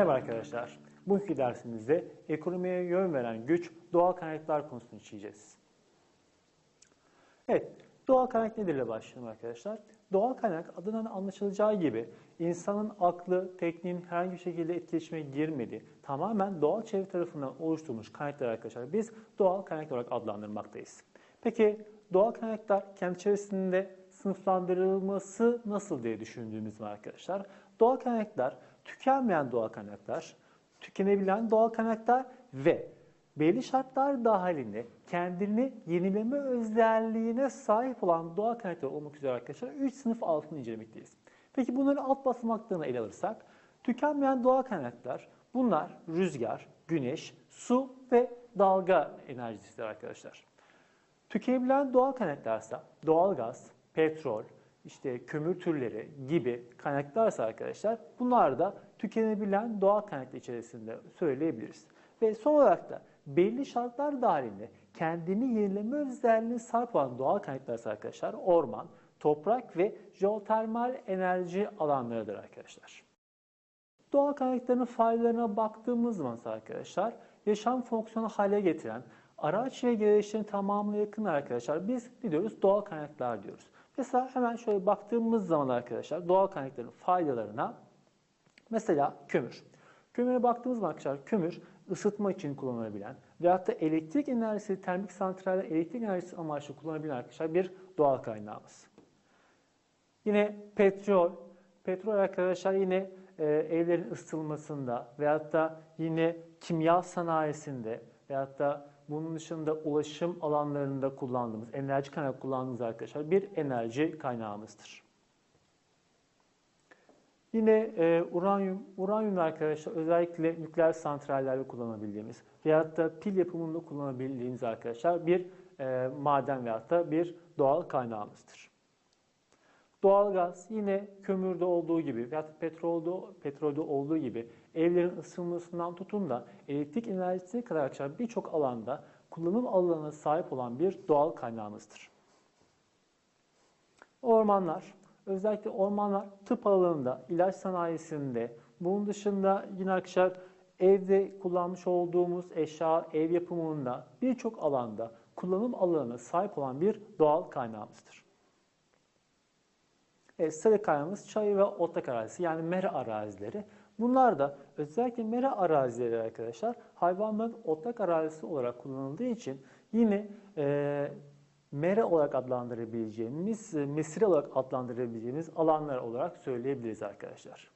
Merhaba arkadaşlar. Bugünkü dersimizde ekonomiye yön veren güç doğal kaynaklar konusunu işleyeceğiz. Evet, doğal kaynak nedir ile başlayalım arkadaşlar. Doğal kaynak adından anlaşılacağı gibi insanın aklı, tekniğin herhangi bir şekilde etkileşime girmediği, tamamen doğal çevre tarafından oluşturulmuş kaynaklar arkadaşlar biz doğal kaynak olarak adlandırmaktayız. Peki doğal kaynaklar kendi içerisinde sınıflandırılması nasıl diye düşündüğümüz var arkadaşlar. Doğal kaynaklar tükenmeyen doğal kaynaklar, tükenebilen doğal kaynaklar ve belli şartlar dahilinde kendini yenileme özelliğine sahip olan doğal kaynaklar olmak üzere arkadaşlar 3 sınıf altını incelemekteyiz. Peki bunların alt basamaklarını ele alırsak tükenmeyen doğal kaynaklar bunlar rüzgar, güneş, su ve dalga enerjisidir arkadaşlar. Tükenebilen doğal kaynaklarsa doğalgaz, petrol, işte kömür türleri gibi kaynaklarsa arkadaşlar bunlar da tükenebilen doğal kaynaklar içerisinde söyleyebiliriz. Ve son olarak da belli şartlar dahilinde kendini yenileme özelliğine sahip olan doğal kaynaklarsa arkadaşlar orman, toprak ve jeotermal enerji alanlarıdır arkadaşlar. Doğal kaynakların faydalarına baktığımız zaman arkadaşlar yaşam fonksiyonu hale getiren araç ve gereçlerin tamamına yakın arkadaşlar biz ne diyoruz? Doğal kaynaklar diyoruz. Mesela hemen şöyle baktığımız zaman arkadaşlar doğal kaynakların faydalarına mesela kömür. Kömüre baktığımız zaman arkadaşlar kömür ısıtma için kullanılabilen veyahut da elektrik enerjisi, termik santraller elektrik enerjisi amaçlı kullanılabilen arkadaşlar bir doğal kaynağımız. Yine petrol. Petrol arkadaşlar yine e, evlerin ısıtılmasında veyahut da yine kimya sanayisinde veyahut da bunun dışında ulaşım alanlarında kullandığımız, enerji kaynağı kullandığımız arkadaşlar bir enerji kaynağımızdır. Yine e, uranyum, uranyum arkadaşlar özellikle nükleer santrallerde kullanabildiğimiz veyahut da pil yapımında kullanabildiğimiz arkadaşlar bir e, maden veyahut da bir doğal kaynağımızdır. Doğalgaz yine kömürde olduğu gibi veya petrolde, petrolde olduğu gibi evlerin ısınmasından tutun da elektrik enerjisine kadar arkadaşlar birçok alanda kullanım alanına sahip olan bir doğal kaynağımızdır. Ormanlar, özellikle ormanlar tıp alanında, ilaç sanayisinde, bunun dışında yine arkadaşlar evde kullanmış olduğumuz eşya, ev yapımında birçok alanda kullanım alanına sahip olan bir doğal kaynağımızdır. E, sarı kaynağımız çay ve otlak arazisi yani mera arazileri. Bunlar da özellikle mera arazileri arkadaşlar hayvanların otlak arazisi olarak kullanıldığı için yine e, mera olarak adlandırabileceğimiz, e, mesire olarak adlandırabileceğimiz alanlar olarak söyleyebiliriz arkadaşlar.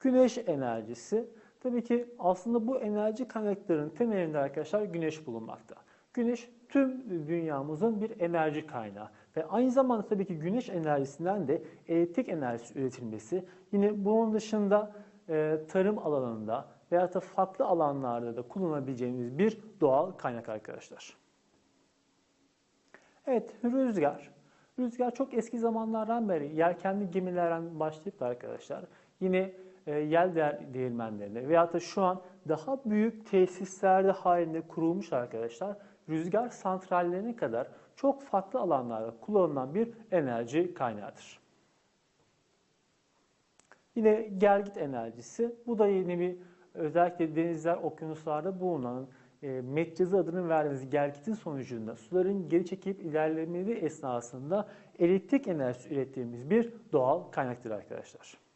Güneş enerjisi. Tabii ki aslında bu enerji kaynaklarının temelinde arkadaşlar güneş bulunmakta. Güneş tüm dünyamızın bir enerji kaynağı. Ve aynı zamanda tabii ki güneş enerjisinden de elektrik enerjisi üretilmesi, yine bunun dışında e, tarım alanında veya da farklı alanlarda da kullanabileceğimiz bir doğal kaynak arkadaşlar. Evet, rüzgar. Rüzgar çok eski zamanlardan beri yelkenli gemilerden başlayıp da arkadaşlar yine e, yel değirmenlerinde veya da şu an daha büyük tesislerde halinde kurulmuş arkadaşlar rüzgar santrallerine kadar çok farklı alanlarda kullanılan bir enerji kaynağıdır. Yine gergit enerjisi. Bu da yeni bir özellikle denizler, okyanuslarda bulunan e, metcezi adını verdiğimiz gergitin sonucunda suların geri çekip ilerlemeleri esnasında elektrik enerjisi ürettiğimiz bir doğal kaynaktır arkadaşlar.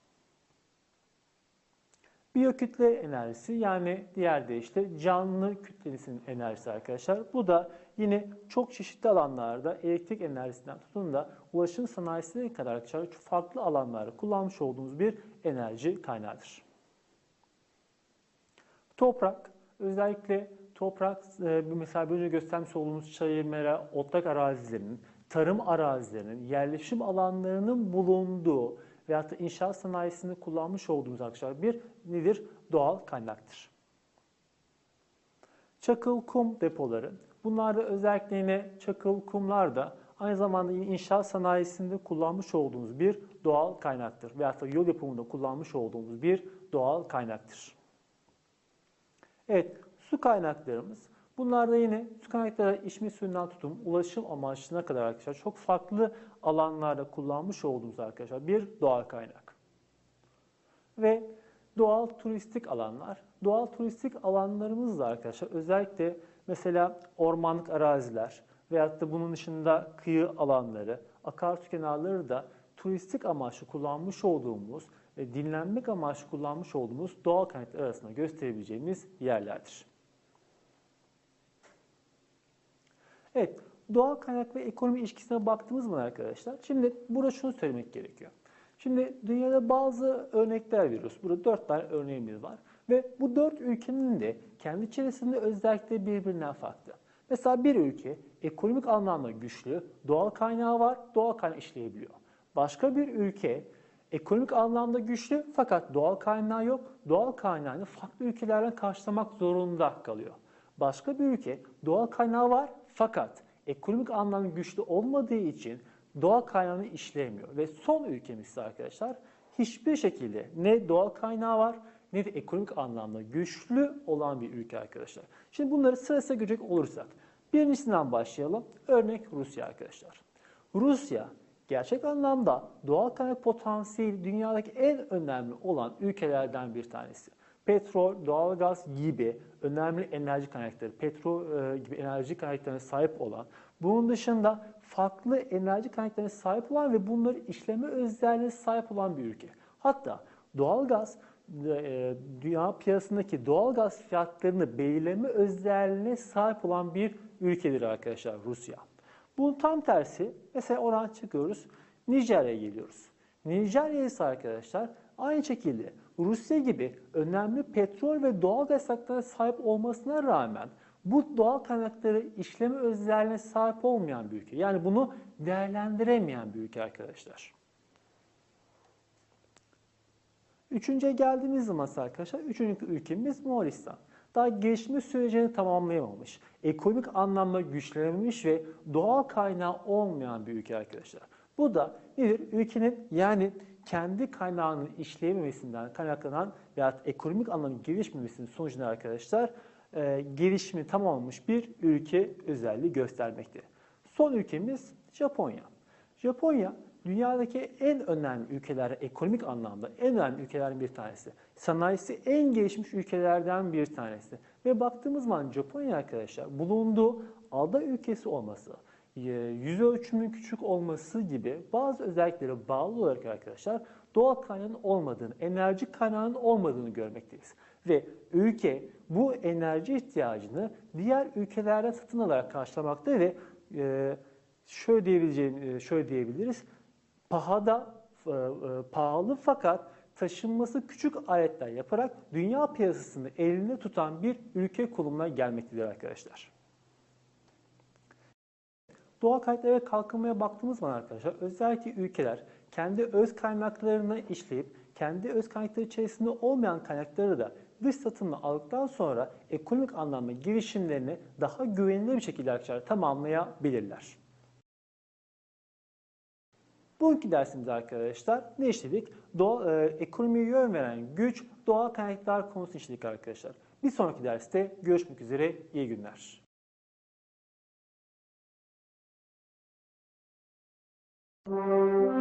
Biyokütle enerjisi yani diğer deyişle canlı kütlesinin enerjisi arkadaşlar. Bu da yine çok çeşitli alanlarda elektrik enerjisinden tutun da ulaşım sanayisine kadar arkadaşlar farklı alanlarda kullanmış olduğumuz bir enerji kaynağıdır. Toprak özellikle toprak e, mesela önce göstermiş olduğumuz çayır, mera, otlak arazilerinin, tarım arazilerinin, yerleşim alanlarının bulunduğu veyahut da inşaat sanayisinde kullanmış olduğumuz arkadaşlar bir nedir? Doğal kaynaktır. Çakıl kum depoları. Bunlar da özellikle yine çakıl kumlar da aynı zamanda yine inşaat sanayisinde kullanmış olduğumuz bir doğal kaynaktır. Veyahut da yol yapımında kullanmış olduğumuz bir doğal kaynaktır. Evet, su kaynaklarımız. Bunlar da yine su kaynakları içme suyundan tutum, ulaşım amaçlına kadar arkadaşlar çok farklı alanlarda kullanmış olduğumuz arkadaşlar bir doğal kaynak. ve doğal turistik alanlar. Doğal turistik alanlarımız da arkadaşlar özellikle mesela ormanlık araziler veyahut da bunun dışında kıyı alanları, akarsu kenarları da turistik amaçlı kullanmış olduğumuz ve dinlenmek amaçlı kullanmış olduğumuz doğal kaynaklar arasında gösterebileceğimiz yerlerdir. Evet, doğal kaynak ve ekonomi ilişkisine baktığımız zaman arkadaşlar, şimdi burada şunu söylemek gerekiyor. Şimdi dünyada bazı örnekler veriyoruz. Burada dört tane örneğimiz var. Ve bu dört ülkenin de kendi içerisinde özellikleri birbirinden farklı. Mesela bir ülke ekonomik anlamda güçlü, doğal kaynağı var, doğal kaynağı işleyebiliyor. Başka bir ülke ekonomik anlamda güçlü fakat doğal kaynağı yok, doğal kaynağını farklı ülkelerden karşılamak zorunda kalıyor. Başka bir ülke doğal kaynağı var fakat ekonomik anlamda güçlü olmadığı için doğal kaynağını işleyemiyor. Ve son ülkemiz ise arkadaşlar hiçbir şekilde ne doğal kaynağı var ne de ekonomik anlamda güçlü olan bir ülke arkadaşlar. Şimdi bunları sırasıyla görecek olursak. Birincisinden başlayalım. Örnek Rusya arkadaşlar. Rusya gerçek anlamda doğal kaynak potansiyeli dünyadaki en önemli olan ülkelerden bir tanesi. Petrol, doğalgaz gibi önemli enerji kaynakları, petrol e, gibi enerji kaynaklarına sahip olan, bunun dışında farklı enerji kaynaklarına sahip olan ve bunları işleme özelliğine sahip olan bir ülke. Hatta doğalgaz e, dünya piyasasındaki doğalgaz fiyatlarını belirleme özelliğine sahip olan bir ülkedir arkadaşlar Rusya. Bunun tam tersi mesela oran çıkıyoruz Nijerya'ya geliyoruz. Nijerya ise arkadaşlar aynı şekilde Rusya gibi önemli petrol ve doğal kaynaklara sahip olmasına rağmen bu doğal kaynakları işleme özelliğine sahip olmayan bir ülke. Yani bunu değerlendiremeyen bir ülke arkadaşlar. Üçüncüye geldiğimiz zaman arkadaşlar, üçüncü ülkemiz Moğolistan. Daha gelişme sürecini tamamlayamamış, ekonomik anlamda güçlenememiş ve doğal kaynağı olmayan bir ülke arkadaşlar. Bu da nedir? Ülkenin yani kendi kaynağının işleyememesinden kaynaklanan veya ekonomik anlamda gelişmemesinin sonucunda arkadaşlar e, gelişimi tamamlamış bir ülke özelliği göstermekte. Son ülkemiz Japonya. Japonya dünyadaki en önemli ülkeler ekonomik anlamda en önemli ülkelerden bir tanesi. Sanayisi en gelişmiş ülkelerden bir tanesi. Ve baktığımız zaman Japonya arkadaşlar bulunduğu ada ülkesi olması, yüz ölçümün küçük olması gibi bazı özelliklere bağlı olarak arkadaşlar doğal kaynağın olmadığını, enerji kaynağının olmadığını görmekteyiz. Ve ülke bu enerji ihtiyacını diğer ülkelerden satın alarak karşılamakta ve e, şöyle diyebileceğim, şöyle diyebiliriz. Pahada e, e, pahalı fakat taşınması küçük aletler yaparak dünya piyasasını elinde tutan bir ülke konumuna gelmektedir arkadaşlar. Doğal kaynaklara ve kalkınmaya baktığımız zaman arkadaşlar özellikle ülkeler kendi öz kaynaklarını işleyip kendi öz kaynakları içerisinde olmayan kaynakları da dış satımla aldıktan sonra ekonomik anlamda girişimlerini daha güvenilir bir şekilde arkadaşlar tamamlayabilirler. Bugünkü dersimizde arkadaşlar ne işledik? Doğa, e, ekonomiye yön veren güç, doğal kaynaklar konusunu işledik arkadaşlar. Bir sonraki derste görüşmek üzere. İyi günler. Música